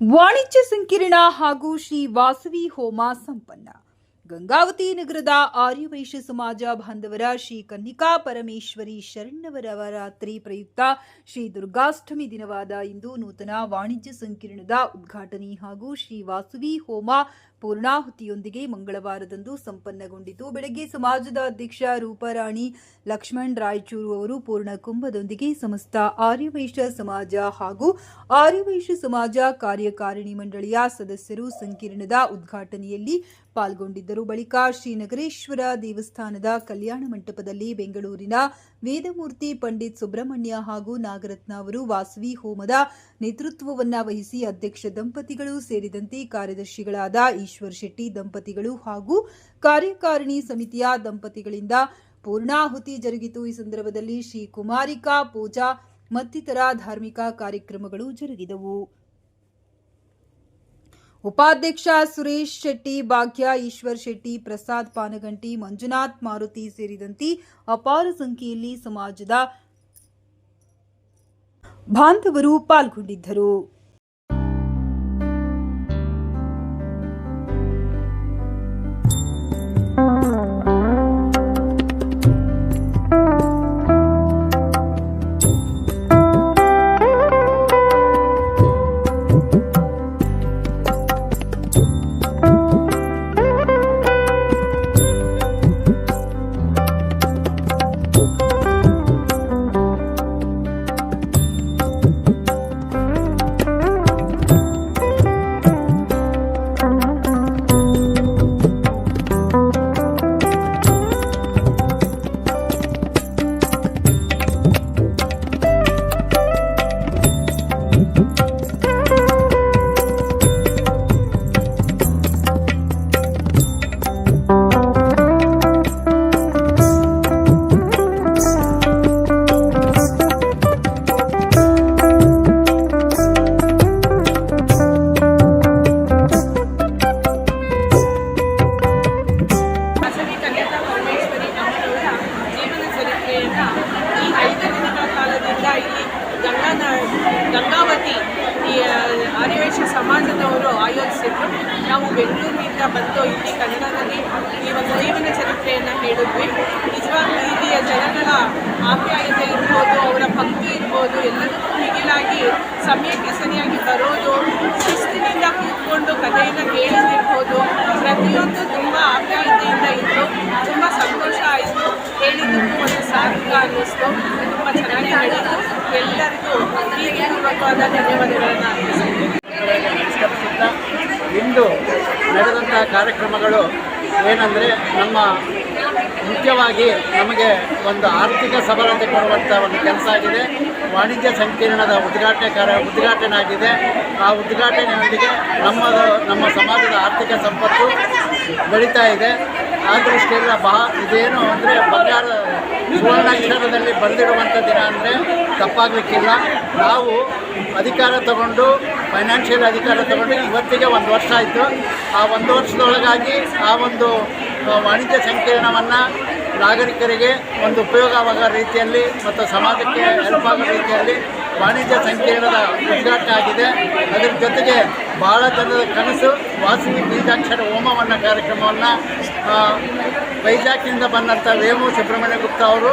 ವಾಣಿಜ್ಯ ಸಂಕಿರಣ ಹಾಗೂ ಶ್ರೀ ವಾಸವಿ ಹೋಮ ಸಂಪನ್ನ. ಗಂಗಾವತಿ ನಗರದ ಆರ್ಯವೈಶ್ಯ ಸಮಾಜ ಬಾಂಧವರ ಶ್ರೀ ಕನ್ನಿಕಾ ಪರಮೇಶ್ವರಿ ಶರಣವರವರಾತ್ರಿ ಪ್ರಯುಕ್ತ ಶ್ರೀ ದುರ್ಗಾಷ್ಟಮಿ ದಿನವಾದ ಇಂದು ನೂತನ ವಾಣಿಜ್ಯ ಸಂಕಿರಣದ ಉದ್ಘಾಟನೆ ಹಾಗೂ ಶ್ರೀ ವಾಸವಿ ಹೋಮ ಪೂರ್ಣಾಹುತಿಯೊಂದಿಗೆ ಮಂಗಳವಾರದಂದು ಸಂಪನ್ನಗೊಂಡಿತು. ಬೆಳಗ್ಗೆ ಸಮಾಜದ ಅಧ್ಯಕ್ಷ ರೂಪಾರಾಣಿ ಲಕ್ಷ್ಮಣ್ ರಾಯಚೂರು ಅವರು ಪೂರ್ಣ ಕುಂಭದೊಂದಿಗೆ ಸಮಸ್ತ ಆರ್ಯವೈಶ್ಯ ಸಮಾಜ ಹಾಗೂ ಆರ್ಯವೈಶ್ಯ ಸಮಾಜ ಕಾರ್ಯಕಾರಿಣಿ ಮಂಡಳಿಯ ಸದಸ್ಯರು ಸಂಕೀರ್ಣದ ಉದ್ಘಾಟನೆಯಲ್ಲಿ ಪಾಲ್ಗೊಂಡಿದ್ದರು. ಬಳಿಕ ಶ್ರೀನಗರೇಶ್ವರ ದೇವಸ್ಥಾನದ ಕಲ್ಯಾಣ ಮಂಟಪದಲ್ಲಿ ಬೆಂಗಳೂರಿನ ವೇದಮೂರ್ತಿ ಪಂಡಿತ್ ಸುಬ್ರಹ್ಮಣ್ಯ ಹಾಗೂ ನಾಗರತ್ನ ಅವರು ವಾಸವಿ ಹೋಮದ ನೇತೃತ್ವವನ್ನ ವಹಿಸಿ ಅಧ್ಯಕ್ಷ ದಂಪತಿಗಳು ಸೇರಿದಂತೆ ಕಾರ್ಯದರ್ಶಿಗಳಾದ ಈಶ್ವರ್ ಶೆಟ್ಟಿ ದಂಪತಿಗಳು ಹಾಗೂ ಕಾರ್ಯಕಾರಿಣಿ ಸಮಿತಿಯ ದಂಪತಿಗಳಿಂದ ಪೂರ್ಣಾಹುತಿ ಜರುಗಿತು. ಈ ಸಂದರ್ಭದಲ್ಲಿ ಶ್ರೀ ಕುಮಾರಿಕಾ ಪೂಜಾ, ಮತ್ತಿತರ ಧಾರ್ಮಿಕ ಕಾರ್ಯಕ್ರಮಗಳು ಜರುಗಿದವು. ಉಪಾಧ್ಯಕ್ಷ ಸುರೇಶ್ ಶೆಟ್ಟಿ, ಭಾಗ್ಯ ಈಶ್ವರ್ ಶೆಟ್ಟಿ, ಪ್ರಸಾದ್ ಪಾನಗಂಟಿ, ಮಂಜುನಾಥ್ ಮಾರುತಿ ಸೇರಿದಂತೆ ಅಪಾರ ಸಂಖ್ಯೆಯಲ್ಲಿ ಸಮಾಜದ ಬಾಂಧವರು ಪಾಲ್ಗೊಂಡಿದ್ದರು. ಹೇಳಿದ್ವಿ. ನಿಜವಾಗ್ಲೂ ಇಲ್ಲಿಯ ಜನಗಳ ಆಪ್ಯಾಯತೆ ಇರ್ಬೋದು, ಅವರ ಭಕ್ತಿ ಇರ್ಬೋದು, ಎಲ್ಲದಕ್ಕೂ ಮಿಗಿಲಾಗಿ ಸಮಯಕ್ಕೆ ಸರಿಯಾಗಿ ಬರೋದು, ಶಿಸ್ತಿನಿಂದ ಕೂತ್ಕೊಂಡು ಕಥೆಯನ್ನು ಕೇಳಿದಿರ್ಬೋದು ಪ್ರತಿಯೊಂದು ತುಂಬ ಆಪ್ಯಾಯತೆಯಿಂದ ಇತ್ತು. ತುಂಬ ಸಂತೋಷ ಆಯಿತು. ಹೇಳಿದ್ದಕ್ಕೂ ಒಂದು ಸಾರ್ಥಕ ಅನ್ನಿಸ್ತು. ತುಂಬ ಚೆನ್ನಾಗಿ ಹೇಳಿದ್ದು. ಎಲ್ಲರಿಗೂ ಪ್ರೀತಿಪೂರ್ವಕವಾದ ಧನ್ಯವಾದಗಳನ್ನು ಅರ್ಪಿಸ್ತೀನಿ. ನಮಸ್ಕರಿಸುತ್ತಾ ಇಂದು ನಡೆದಂತಹ ಕಾರ್ಯಕ್ರಮಗಳು ಏನಂದರೆ ನಮ್ಮ ಮುಖ್ಯವಾಗಿ ನಮಗೆ ಒಂದು ಆರ್ಥಿಕ ಸಬಲತೆ ಕೊಡುವಂಥ ಒಂದು ಕೆಲಸ ಆಗಿದೆ. ವಾಣಿಜ್ಯ ಸಂಕೀರ್ಣದ ಉದ್ಘಾಟನೆ ಕಾರ್ಯ ಉದ್ಘಾಟನೆ ಆಗಿದೆ ಆ ಉದ್ಘಾಟನೆಯೊಂದಿಗೆ ನಮ್ಮದು, ನಮ್ಮ ಸಮಾಜದ ಆರ್ಥಿಕ ಸಂಪತ್ತು ಬೆಳೀತಾ ಇದೆ. ಆ ದೃಷ್ಟಿಯಿಂದ ಬಹಳ ಇದೇನು ಅಂದರೆ ಬಂಗಾರ ಸುವರ್ಣಾಕ್ಷರದಲ್ಲಿ ಬರೆದಿಡುವಂಥ ದಿನ ಅಂದರೆ ತಪ್ಪಾಗಲಿಕ್ಕಿಲ್ಲ. ನಾವು ಅಧಿಕಾರ ತಗೊಂಡು ಫೈನಾನ್ಷಿಯಲ್ ಅಧಿಕಾರ ತಗೊಂಡು ಇವತ್ತಿಗೆ ಒಂದು ವರ್ಷ ಆಯಿತು. ಆ ಒಂದು ವರ್ಷದೊಳಗಾಗಿ ಆ ಒಂದು ವಾಣಿಜ್ಯ ಸಂಕೀರ್ಣವನ್ನು ನಾಗರಿಕರಿಗೆ ಒಂದು ಉಪಯೋಗವಾಗೋ ರೀತಿಯಲ್ಲಿ ಮತ್ತು ಸಮಾಜಕ್ಕೆ ಹೆಲ್ಪ್ ಆಗೋ ರೀತಿಯಲ್ಲಿ ವಾಣಿಜ್ಯ ಸಂಕೀರ್ಣದ ಉದ್ಘಾಟನೆ ಆಗಿದೆ. ಅದರ ಜೊತೆಗೆ ಭಾಳ ಜನರ ಕನಸು, ವಾಸವಿ ಬೀಜಾಕ್ಷರ ಹೋಮವನ್ನು ಕಾರ್ಯಕ್ರಮವನ್ನು ವೈಜಾಗ್ನಿಂದ ಬಂದಂಥ ವೇಮು ಸುಬ್ರಹ್ಮಣ್ಯ ಗುಪ್ತಾ ಅವರು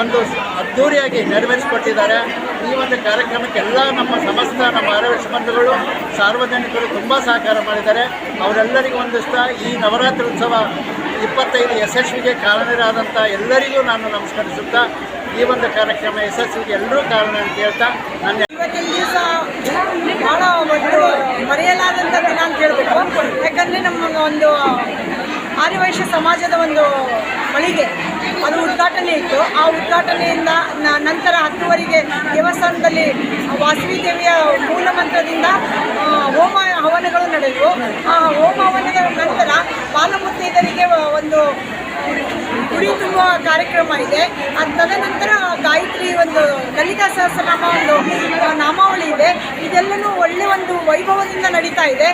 ಒಂದು ಅದ್ಧೂರಿಯಾಗಿ ನೆರವೇರಿಸಿಕೊಟ್ಟಿದ್ದಾರೆ. ಈ ಒಂದು ಕಾರ್ಯಕ್ರಮಕ್ಕೆ ಎಲ್ಲ ನಮ್ಮ ಸಮಸ್ತ ನಮ್ಮ ಆರೋಗ್ಯ ಬಂಧುಗಳು ಸಾರ್ವಜನಿಕರು ತುಂಬ ಸಹಕಾರ ಮಾಡಿದ್ದಾರೆ. ಅವರೆಲ್ಲರಿಗೂ ಒಂದಿಷ್ಟ ಈ ನವರಾತ್ರಿ ಉತ್ಸವ ಇಪ್ಪತ್ತೈದು ಯಶಸ್ವಿಗೆ ಕಾರಣರಾದಂಥ ಎಲ್ಲರಿಗೂ ನಾನು ನಮಸ್ಕರಿಸುತ್ತಾ ಈ ಒಂದು ಕಾರ್ಯಕ್ರಮ ಯಶಸ್ವಿಗೆ ಎಲ್ಲರೂ ಕಾರಣ ಅಂತ ಹೇಳ್ತಾ ನನ್ನ ಇವತ್ತಿನ ಭಾಳ ಒಂದು ಮರೆಯಲಾದಂಥ ದಿನ ಅಂತ ಹೇಳಬೇಕು. ಯಾಕಂದರೆ ನಮ್ಮ ಒಂದು ಆರ್ಯವೈಶ್ಯ ಸಮಾಜದ ಒಂದು ಮಳಿಗೆ ಅದು ಉದ್ಘಾಟನೆ ಇತ್ತು. ಆ ಉದ್ಘಾಟನೆಯಿಂದ ನಂತರ ಹತ್ತುವರೆಗೆ ದೇವಸ್ಥಾನದಲ್ಲಿ ವಾಸವಿ ದೇವಿಯ ಮೂಲ ಮಂತ್ರದಿಂದ ಆ, ಹೋಮ ಹವನಗಳು ನಡೆದವು ಆ ಹೋಮ ಹವನದ ನಂತರ ಬಾಲಮುತ್ತೈದರಿಗೆ ಒಂದು ಗುಡಿ ತುಂಬುವ ಕಾರ್ಯಕ್ರಮ ಇದೆ. ಅದು ತದನಂತರ ಗಾಯತ್ರಿ ಒಂದು ಲಲಿತಾ ಸಹಸ್ರನಾಮ ಒಂದು ನಾಮಾವಳಿ ಇದೆ. ಇದೆಲ್ಲನೂ ಒಳ್ಳೆ ಒಂದು ವೈಭವದಿಂದ ನಡೀತಾ ಇದೆ.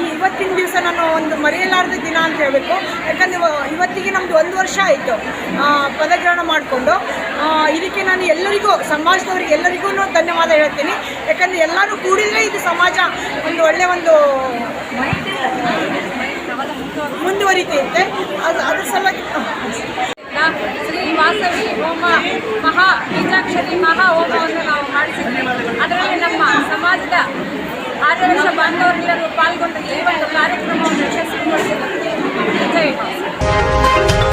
ಈ ಇವತ್ತಿನ ದಿವಸ ನಾನು ಒಂದು ಮರೆಯಲಾರದ ದಿನ ಅಂತ ಹೇಳಬೇಕು. ಯಾಕಂದರೆ ಇವತ್ತಿಗೆ ನಮ್ಮದು ಒಂದು ವರ್ಷ ಆಯಿತು ಪದಗ್ರಹಣ ಮಾಡಿಕೊಂಡು. ಇದಕ್ಕೆ ನಾನು ಎಲ್ಲರಿಗೂ ಸಮಾಜದವ್ರಿಗೆ ಎಲ್ಲರಿಗೂ ಧನ್ಯವಾದ ಹೇಳ್ತೀನಿ. ಯಾಕಂದರೆ ಎಲ್ಲರೂ ಕೂಡಿದರೆ ಇದು ಸಮಾಜ ಒಂದು ಒಳ್ಳೆ ಒಂದು ಮುಂದುವರಿತೈತೆ. ಅದು, ಅದ್ರ ಸಲುವಾಗಿ ಶ್ರೀ ವಾಸವಿ ಹೋಮ ಮಹಾ, ಬೀಜಾಕ್ಷರಿ ಮಹಾ ಹೋಮವನ್ನು ನಮ್ಮ ಸಮಾಜದ ಆದರ್ಶ ಬಾಂಧವರೆಲ್ಲರೂ ಪಾಲ್ಗೊಂಡು ಈ ಒಂದು ಕಾರ್ಯಕ್ರಮವನ್ನು ಯಶಸ್ವಿಗೊಳಿಸಿದ್ದೀವಿ ಜೈ ಮಾತಾ.